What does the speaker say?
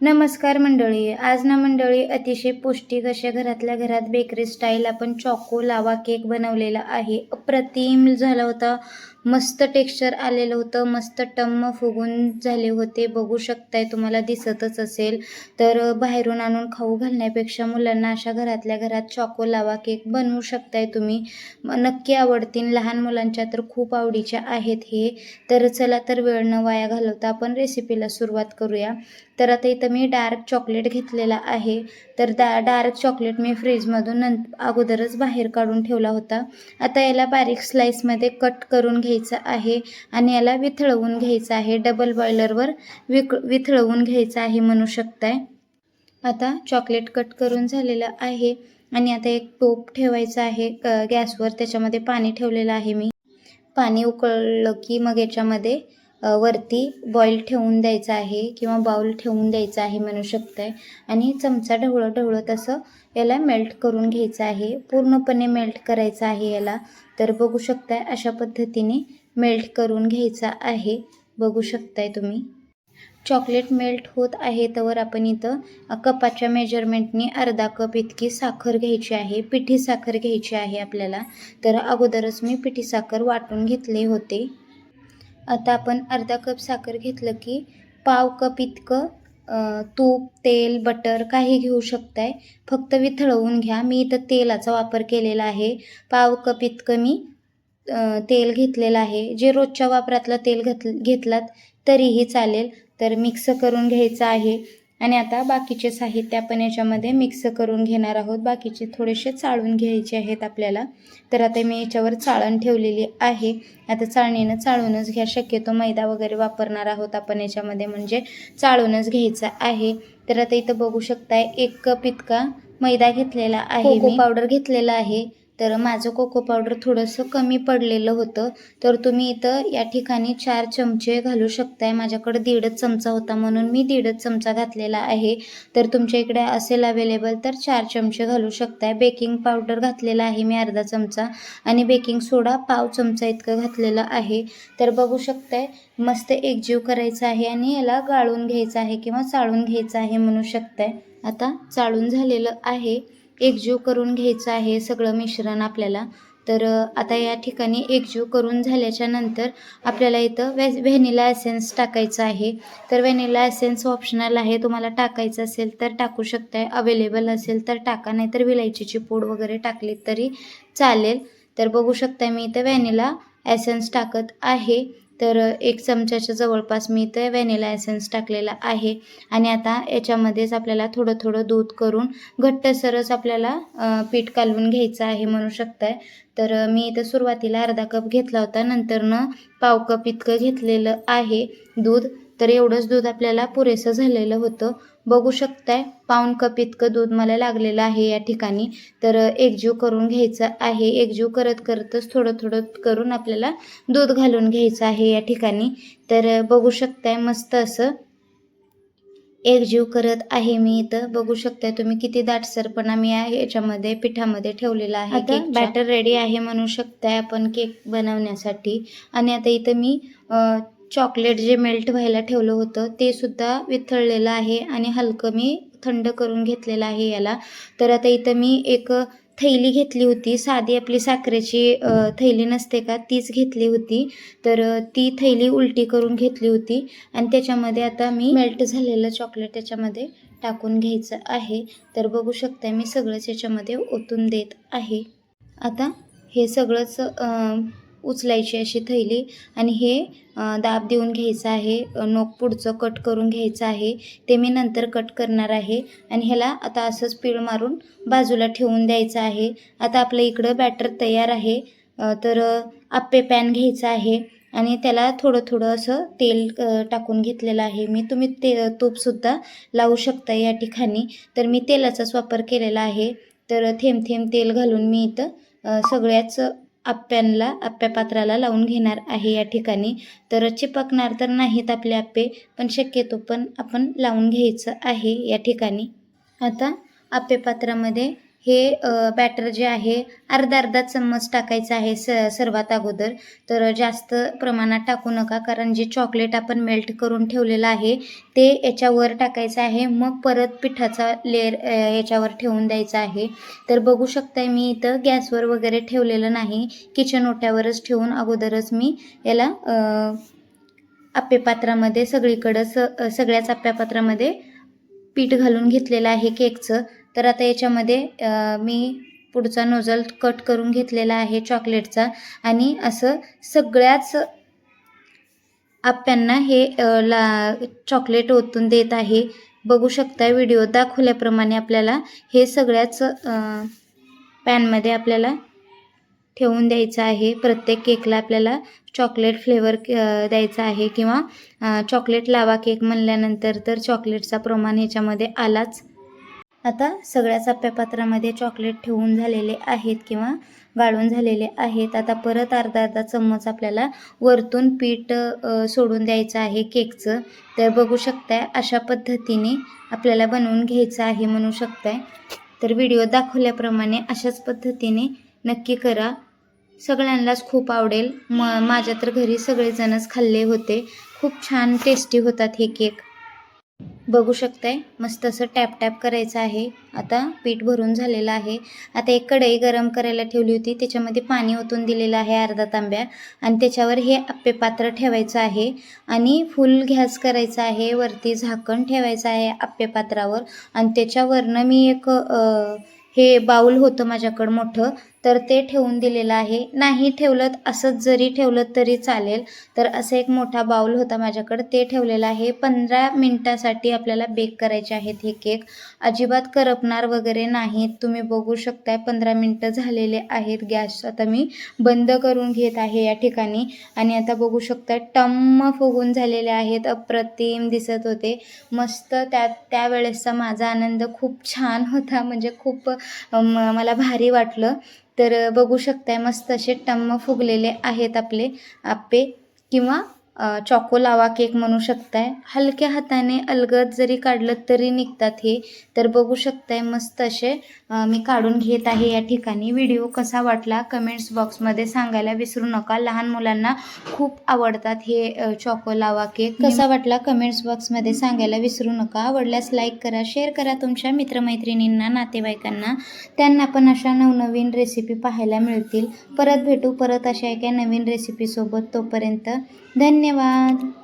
नमस्कार मंडळी. आज ना मंडळी अतिशय पौष्टिक अशा घरातल्या घरात बेकरी स्टाईल आपण चॉको लावा केक बनवलेला आहे. अप्रतिम झाला होता. मस्त टेक्स्चर आलेलं होतं. मस्त टम्म फुगून झाले होते. बघू शकताय तुम्हाला दिसतच असेल. तर बाहेरून आणून खाऊ घालण्यापेक्षा मुलांना अशा घरातल्या घरात चॉको लावा केक बनवू शकताय तुम्ही. नक्की आवडतील. लहान मुलांच्या तर खूप आवडीच्या आहेत हे. तर चला तर वेळ न वाया घालवता आपण रेसिपीला सुरुवात करूया. तर आता इथं मी डार्क चॉकलेट घेतलेला आहे. तर दा डार्क चॉकलेट मी फ्रीजमधून नंत अगोदरच बाहेर काढून ठेवला होता. आता याला बारीक स्लाईसमध्ये कट करून घ्यायचं आहे आणि याला विथळवून घ्यायचं आहे. डबल बॉयलरवर विक विथळवून घ्यायचं आहे म्हणू शकताय. आता चॉकलेट कट करून झालेलं आहे आणि आता एक टोप ठेवायचा आहे. गॅसवर त्याच्यामध्ये पाणी ठेवलेलं आहे मी. पाणी उकळलं की मग याच्यामध्ये वरती बॉईल ठेवून द्यायचं आहे किंवा बाउल ठेवून द्यायचं आहे म्हणू शकताय. आणि चमचा ढवळत ढवळत असं याला मेल्ट करून घ्यायचं आहे. पूर्णपणे मेल्ट करायचं आहे याला. तर बघू शकताय अशा पद्धतीने मेल्ट करून घ्यायचा आहे. बघू शकताय तुम्ही. चॉकलेट मेल्ट होत आहे तर आपण इथं कपाच्या मेजरमेंटनी अर्धा कप इतकी साखर घ्यायची आहे. पिठी साखर घ्यायची आहे आपल्याला. तर अगोदरच मी पिठी साखर वाटून घेतले होते. आता आपण अर्धा कप साखर घेतलं की पाव कप इतकं तूप तेल बटर काही घेऊ शकताय. फक्त विथळवून घ्या. मी इथं तेलाचा वापर केलेला आहे. पाव कप इतकं मी तेल घेतलेलं आहे. जे रोजच्या वापरातलं तेल घेत घेतलात तरीही चालेल. तर मिक्स करून घ्यायचं आहे. आणि आता बाकीचे साहित्य आपण याच्यामध्ये मिक्स करून घेणार आहोत. बाकीचे थोडेसे चाळून घ्यायचे आहेत आपल्याला. तर आता मी याच्यावर चाळण ठेवलेली आहे. आता चाळणीनं चाळूनच घ्या. शक्यतो मैदा वगैरे वापरणार आहोत आपण याच्यामध्ये. म्हणजे चाळूनच घ्यायचं आहे. तर आता इथं बघू शकताय एक कप इतका मैदा घेतलेला आहे पावडर घेतलेला आहे. तर माझं कोको पावडर थोडंसं कमी पडलेलं होतं. तर तुम्ही इथं या ठिकाणी चार चमचे घालू शकताय. माझ्याकडे दीडच चमचा होता म्हणून मी दीडच चमचा घातलेला आहे. तर तुमच्या इकडे असेल अवेलेबल तर चार चमचे घालू शकताय. बेकिंग पावडर घातलेला आहे मी अर्धा चमचा आणि बेकिंग सोडा पाव चमचा इतकं घातलेलं आहे. तर बघू शकताय मस्त एकजीव करायचा आहे आणि याला गाळून घ्यायचं आहे किंवा चाळून घ्यायचं आहे म्हणू शकताय. आता चाळून झालेलं आहे. एकजीव करून घ्यायचं आहे सगळं मिश्रण आपल्याला. तर आता या ठिकाणी एकजीव करून झाल्याच्यानंतर आपल्याला इथं व्हे व्हॅनिला एसेन्स टाकायचं आहे. तर व्हॅनिला एसेन्स ऑप्शनल आहे. तुम्हाला टाकायचं असेल तर टाकू शकताय. अवेलेबल असेल तर टाका. नाही तर विलायचीची पूड वगैरे टाकली तरी चालेल. तर बघू शकताय मी इथं व्हॅनिला एसेन्स टाकत आहे. तर एक चमच्याच्या जवळपास मी इथं व्हॅनिला एसेन्स टाकलेला आहे. आणि आता याच्यामध्येच आपल्याला थोडं थोडं दूध करून घट्टसरच आपल्याला पीठ कालवून घ्यायचं आहे म्हणू शकताय. तर मी इथं सुरुवातीला अर्धा कप घेतला होता. नंतरनं पाव कप इतकं घेतलेलं आहे दूध. तर एवढंच दूध आपल्याला पुरेसं झालेलं होतं. बघू शकताय. पाऊण कप इतकं दूध मला लागलेलं आहे या ठिकाणी. तर एकजीव करून घ्यायचं आहे. एकजीव करत करतच थोडं थोडं करून आपल्याला दूध घालून घ्यायचं आहे या ठिकाणी. तर बघू शकताय मस्त असं. एकजीव करत आहे मी इथं. बघू शकताय तुम्ही किती दाटसरपणा मी याच्यामध्ये पिठामध्ये ठेवलेला आहे. आता बॅटर रेडी आहे म्हणू शकताय आपण केक बनवण्यासाठी. आणि आता इथं मी चॉकलेट जे मेल्ट व्हायला ठेवलं होतं ते सुद्धा विथळलेलं आहे आणि हलकं मी थंड करून घेतलेलं आहे याला. तर आता इथं मी एक थैली घेतली होती. साधी आपली साखरेची थैली नसते का तीच घेतली होती. तर ती थैली उलटी करून घेतली होती आणि त्याच्यामध्ये आता मी मेल्ट झालेलं चॉकलेट त्याच्यामध्ये टाकून घ्यायचं आहे. तर बघू शकते मी सगळंच याच्यामध्ये ओतून देत आहे. आता हे सगळंच उचलायची अशी थैली आणि हे दाब देऊन घ्यायचं आहे. नोक पुढचं कट करून घ्यायचं आहे. ते मी नंतर कट करणार आहे. आणि ह्याला आता असंच पीळ मारून बाजूला ठेवून द्यायचं आहे. आता आपलं इकडं बॅटर तयार आहे. तर आप्पे पॅन घ्यायचं आहे. आणि त्याला थोडं थोडं असं तेल टाकून घेतलेलं आहे मी. तुम्ही ते तूपसुद्धा लावू शकता या ठिकाणी. तर मी तेलाचाच वापर केलेला आहे. तर थेंब थेंब तेल घालून मी इथं सगळ्याच आप्प्यांना आप्प्या पात्राला लावून घेणार आहे या ठिकाणी. तर चिपकणार तर नाहीत आपले आप्पे पण शक्यतो पण आपण लावून घ्यायचं आहे या ठिकाणी. आता आप्पे पात्रामध्ये हे बॅटर जे आहे अर्धा अर्धा चम्मच टाकायचं आहे स सर्वात अगोदर. तर जास्त प्रमाणात टाकू नका कारण जे चॉकलेट आपण मेल्ट करून ठेवलेलं आहे ते याच्यावर टाकायचं आहे. मग परत पिठाचा लेअर याच्यावर ठेवून द्यायचा आहे. तर बघू शकताय मी इथं गॅसवर वगैरे ठेवलेलं नाही. किचन ओट्यावरच ठेवून अगोदरच मी याला आप्पेपात्रामध्ये सगळीकडं स सगळ्याच आप्यापात्रामध्ये पीठ घालून घेतलेलं आहे केकचं. तर आता याच्यामध्ये मी पुढचा नोझल कट करून घेतलेला आहे चॉकलेटचा आणि असं सगळ्याच आप्यांना हे ला चॉकलेट ओतून देत आहे. बघू शकता व्हिडिओ दाखवल्याप्रमाणे आपल्याला हे सगळ्याच पॅनमध्ये आपल्याला ठेवून द्यायचं आहे. प्रत्येक केकला आपल्याला चॉकलेट फ्लेवर द्यायचा आहे किंवा चॉकलेट लावा केक म्हणल्यानंतर तर चॉकलेटचा प्रमाण ह्याच्यामध्ये आलाच आता सगळ्याच आप्यापात्रामध्ये चॉकलेट ठेवून झालेले आहेत किंवा गाळून झालेले आहेत. आता परत अर्धा अर्धा चम्मच आपल्याला वरतून पीठ सोडून द्यायचं आहे केकचं. तर बघू शकताय अशा पद्धतीने आपल्याला बनवून घ्यायचं आहे म्हणू शकताय. तर व्हिडिओ दाखवल्याप्रमाणे अशाच पद्धतीने नक्की करा. सगळ्यांनाच खूप आवडेल. म माझ्या तर घरी सगळेजणच खाल्ले होते. खूप छान टेस्टी होतात हे केक. बघू शकताय. मस्त असं टॅप टॅप करायचं आहे. आता पीठ भरून झालेलं आहे. आता एक कढई गरम करायला ठेवली होती. त्याच्यामध्ये पाणी ओतून दिलेलं आहे अर्धा तांब्या. आणि त्याच्यावर हे आप्पे पात्र ठेवायचं आहे. आणि फुल गॅस करायचा आहे. वरती झाकण ठेवायचं आहे आप्पे पात्रावर. आणि त्याच्यावरनं मी एक हे बाऊल होतं माझ्याकडं मोठं. तर ते ठेवून दिलेलं आहे. नाही ठेवलं असंच जरी ठेवलं तरी चालेल. तर असं एक मोठा बाऊल होता माझ्याकडं. ते ठेवलेलं आहे. पंधरा मिनटासाठी आपल्याला बेक करायचे आहेत हे केक अजिबात करपणार वगैरे नाहीत. तुम्ही बघू शकताय पंधरा मिनटं झालेले आहेत. गॅस आता मी बंद करून घेत आहे या ठिकाणी. आणि आता बघू शकता टम्म फुगून झालेले आहेत. अप्रतिम दिसत होते. मस्त त्या त्यावेळेसचा माझा आनंद खूप छान होता. म्हणजे खूप मला भारी वाटलं. तर बघू शकताय मस्त असे टम्म फुगलेले आहेत आपले आप्पे किंवा चॉको लावा केक म्हणू शकताय. हलक्या हाताने अलगद जरी काढलं तरी निघतात हे. तर बघू शकताय मस्त असे मी काढून घेत आहे या ठिकाणी. व्हिडिओ कसा वाटला कमेंट्स बॉक्समध्ये सांगायला विसरू नका. लहान मुलांना खूप आवडतात हे चॉको लावा केक कसा वाटला कमेंट्स बॉक्समध्ये सांगायला विसरू नका. आवडल्यास लाईक करा शेअर करा तुमच्या मित्रमैत्रिणींना नातेवाईकांना. त्यांना पण अशा नवनवीन रेसिपी पाहायला मिळतील. परत भेटू परत अशा एका नवीन रेसिपीसोबत तोपर्यंत धन्यवाद.